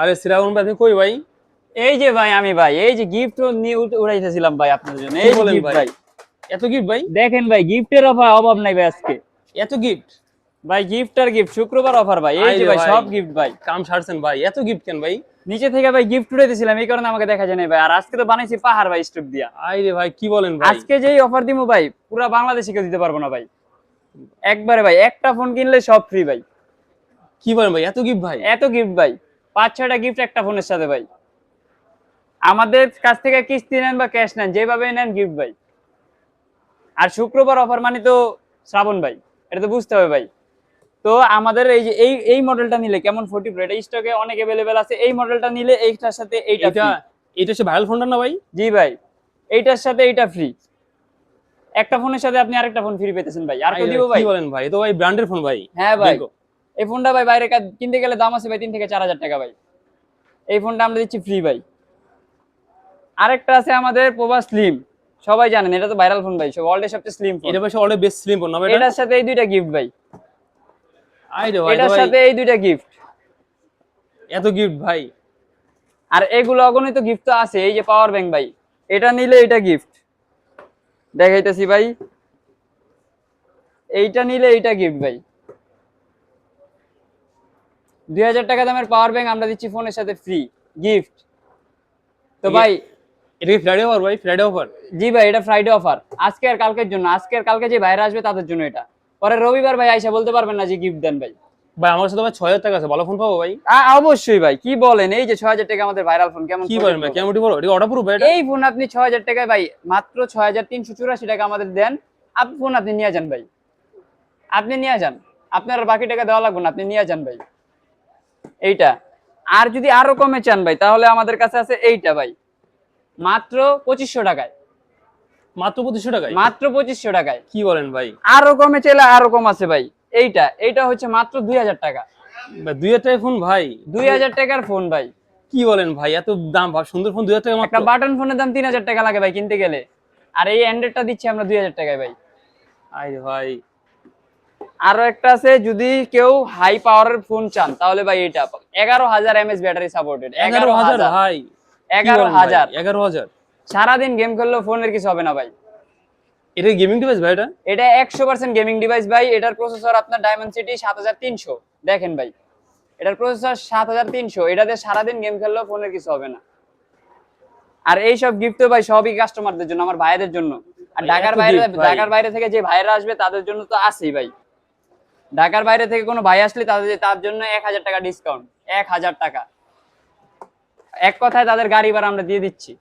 আরে শ্রাবণ ভাই কই ভাই? এই যে ভাই আমি ভাই এই যে গিফট নিয়ে উড়াইতেছিলাম ভাই আপনার জন্য। এই বলেন ভাই? এত গিফট ভাই? দেখেন ভাই গিফটের অফার অভাব নাই ভাই আজকে। এত গিফট ভাই গিফট আর গিফট শুক্রবার অফার ভাই। এই যে ভাই। সব গিফট ভাই। কাম সারছেন ভাই এত গিফট কেন ভাই? নিচে থেকে ভাই গিফট উড়াইতেছিলাম এই কারণে আমাকে দেখা যায় না ভাই। আর আজকে তো বানাইছি পাহাড় ভাই স্টুপ দিয়া। আইরে ভাই কি বলেন ভাই? আজকে যেই অফার দিমু ভাই পুরো বাংলাদেশে কেউ দিতে পারব না ভাই। একবারে ভাই একটা ফোন কিনলে সব ফ্রি ভাই। কি বলেন ভাই এত গিফট ভাই? এত গিফট ভাই। পাঁচ ছয়টা গিফট একটা ফোনের সাথে ভাই। আমাদের কাছ থেকে কিস্তি নেন বা ক্যাশ নেন যেভাবে নেন গিফট ভাই। আর শুক্রবার অফার মানে তো শ্রাবণ ভাই এটা তো বুঝতে হবে ভাই। তো আমাদের এই যে এই এই মডেলটা নিলে কেমন ফোর্টি প্রো এটা স্টকে অনেক অ্যাভেলেবেল আছে এই মডেলটা নিলে এইটার সাথে এইটা এটা হচ্ছে ভাইরাল ফোনটা না ভাই? জি ভাই এইটার সাথে এইটা ফ্রি একটা ফোনের সাথে আপনি আরেকটা ফোন ফ্রি পেতেছেন ভাই। আর কেউ দিব ভাই, ভাই? কি বলেন ভাই? তো ভাই ব্র্যান্ডের ফোন ভাই। হ্যাঁ ভাই। দেখো। এই ফোনটা ভাই বাইরে কিনতে গেলে দাম আছে ভাই তিন থেকে চার হাজার টাকা ভাই। এই ফোনটা আমরা দিচ্ছি ফ্রি ভাই। আরেকটা আছে আমাদের পোভা স্লিম সবাই জানেন এটা তো ভাইরাল ফোন ভাই সব ওয়ার্ল্ডের সবচেয়ে স্লিম ফোন এটা ভাই অলরেডি বেস্ট স্লিম ফোন না এটার সাথে এই দুইটা গিফট ভাই। আইরে ভাই এটার সাথে এই দুইটা গিফট এত গিফট ভাই। আর এগুলো অগণিত গিফট তো আছে এই যে পাওয়ার ব্যাংক ভাই। এটা নিলে এটা গিফট দেখাইতেছি ভাই। এইটা নিলে এইটা গিফট ভাই। দুই হাজার টাকা দামের পাওয়ার ব্যাংক আমরা দিচ্ছি ফোনের সাথে ফ্রি গিফট তো ভাই এটা কি ফ্রাইডে অফার ভাই? ফ্রাইডে অফার জি ভাই এটা ফ্রাইডে অফার আজকে আর কালকের জন্য আজকে আর কালকে যে বাইরে আসবে তাদের জন্য এটা। পরে রবিবার ভাই আইসা বলতে পারবেন না যে গিফট দেন ভাই। ভাই আমার সাথে ভাই ছয় হাজার টাকা আছে। ভালো ফোন পাবো ভাই? অবশ্যই ভাই। কি বলেন? এই যে ছয় হাজার টাকা আমাদের ভাইরাল ফোন কেমন কি ফোন বলেন ভাই? কেমন বড় এটা অর্ডার ভাই এই ফোন আপনি ছয় হাজার টাকায় ভাই মাত্র ছয় হাজার তিনশো চুরাশি টাকা আমাদের দেন। আপনি ফোন আপনি নিয়ে যান ভাই। আপনি নিয়ে যান। আপনার বাকি টাকা দেওয়া লাগবে না আপনি নিয়ে যান ভাই। এইটা। আর যদি আরও কমে চান ভাই তাহলে আমাদের কাছে আছে এইটা ভাই। মাত্র পঁচিশশো টাকায়। মাত্র পঁচিশশো টাকায়? মাত্র পঁচিশশো টাকায়। কি বলেন ভাই? আরও কমে চাইলে আরও কম আছে ভাই। এইটা এইটা হচ্ছে মাত্র দুই হাজার টাকা। দুই হাজার ফোন ভাই? দুই হাজার টাকার ফোন ভাই। কি বলেন ভাই এত দাম সুন্দর ফোন দুই হাজার টাকা একটা বাটন ফোনের দাম তিন হাজার টাকা লাগে ভাই কিনতে গেলে। আর এই অ্যান্ড্রয়েডটা দিচ্ছি আমরা দুই হাজার টাকায় ভাই। আইরে ভাই আরও একটা আছে যদি কেউ হাই পাওয়ারের ফোন চান তাহলে ভাই এটা এগারো হাজার এমএস ব্যাটারি সাপোর্টেড এগারো হাজার? ভাই এগারো হাজার। এগারো হাজার। সারাদিন গেম খেললেও ফোনের কিছু হবে না ভাই। এটা গেমিং ডিভাইস ভাই এটা? এটা একশো পার্সেন্ট গেমিং ডিভাইস ভাই। এটার প্রসেসর আপনার ডায়মন্ড সিটি সাত হাজার তিনশো। দেখেন ভাই এটার প্রসেসর সাত হাজার তিনশো। এটাতে সারাদিন গেম খেললেও ফোনের কিছু হবে না। আর এইসব গিফট ভাই সবই কাস্টমারদের জন্য আমার ভাইদের জন্য। আর ঢাকার বাইরে ঢাকার বাইরে থেকে যে ভাইরা আসবে তাদের জন্য তো আছেই ভাই। ঢাকার বাইরে থেকে কোনো ভাই আসলে তাদের তার জন্য এক হাজার টাকা ডিসকাউন্ট এক হাজার টাকা। এক কথায় তাদের গাড়ি ভাড়া আমরা দিয়ে দিচ্ছি।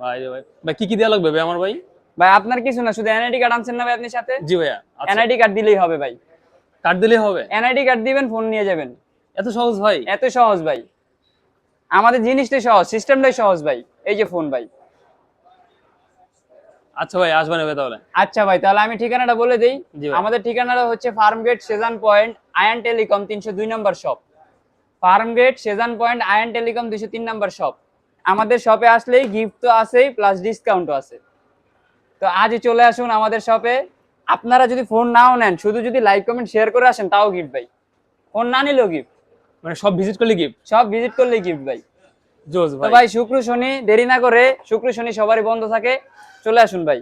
ভাই ভাই ভাই কি কি দেওয়া লাগবে ভাই আমার ভাই? ভাই আপনার কিছু না শুধু এনআইডি কার্ড আনছেন না ভাই আপনি সাথে? জি ভাইয়া আচ্ছা। এনআইডি কার্ড দিলেই হবে ভাই। কার্ড দিলেই হবে? এনআইডি কার্ড দিবেন ফোন নিয়ে যাবেন। এত সহজ ভাই? এত সহজ ভাই। আমাদের জিনিসটাই সহজ সিস্টেমটাই সহজ ভাই। এই যে ফোন ভাই। আচ্ছা ভাই আসবেন তাহলে। আচ্ছা ভাই তাহলে আমি ঠিকানাটা বলে দিই। আমাদের ঠিকানাটা হচ্ছে farm gate Sezan point Ayan telecom তিনশো দুই নম্বর shop farm gate Sezan point Ayan telecom দুইশো তিন নম্বর শপ আমাদের শপে আসলেই গিফট তো আছেই প্লাস ডিসকাউন্টও আছে। তো আজই চলে আসুন আমাদের শপে আপনারা যদি ফোন নাও নেন শুধু যদি লাইক কমেন্ট শেয়ার করে আসেন তাও গিফট ভাই। ফোন না নিলেও গিফট মানে সব ভিজিট করলে গিফট সব ভিজিট করলে গিফট ভাই। জোস ভাই শুক্র শনি দেরি না করে শুক্র শনি সবারই বন্ধ থাকে। চলে আসুন ভাই।